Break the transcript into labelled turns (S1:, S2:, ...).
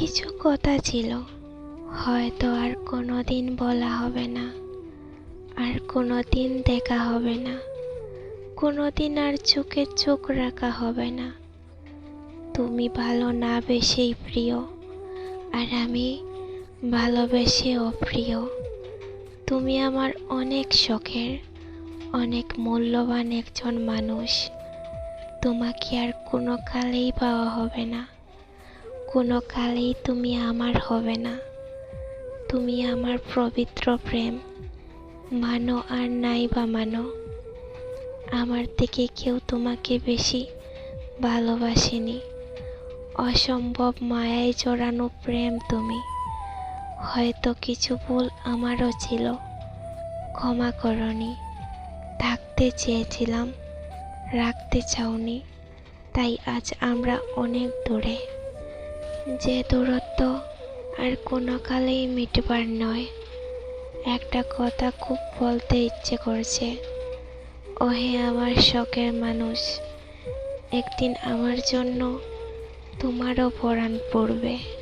S1: কিছু কথা ছিল। হয়তো আর কোনো দিন বলা হবে না, আর কোনো দিন দেখা হবে না। কোনো দিন আর চোখে চোখ রাখা হবে না। তুমি ভালো না বেশেই প্রিয়, আর আমি ভালোবেসে অপ্রিয় তুমি আমার অনেক শখের, অনেক মূল্যবান একজন মানুষ। তোমাকে আর কোনো কালেই পাওয়া হবে না। কোনো কালেই তুমি আমার হবে না। তুমি আমার পবিত্র প্রেম। মানো আর নাই বা মানো, আমার থেকে কেউ তোমাকে বেশি ভালোবাসেনি। অসম্ভব মায়ায় জড়ানো প্রেম তুমি। হয়তো কিছু ভুল আমারও ছিল, ক্ষমা করনি। থাকতে চেয়েছিলাম, রাখতে চাওনি, তাই আজ আমরা অনেক দূরে। যে দূরত্ব আর কোনো কালেই মিটবার নয়। একটা কথা খুব বলতে ইচ্ছে করছে। ওহে আমার শখের মানুষ, একদিন আমার জন্য তোমারও পরাণ পড়বে।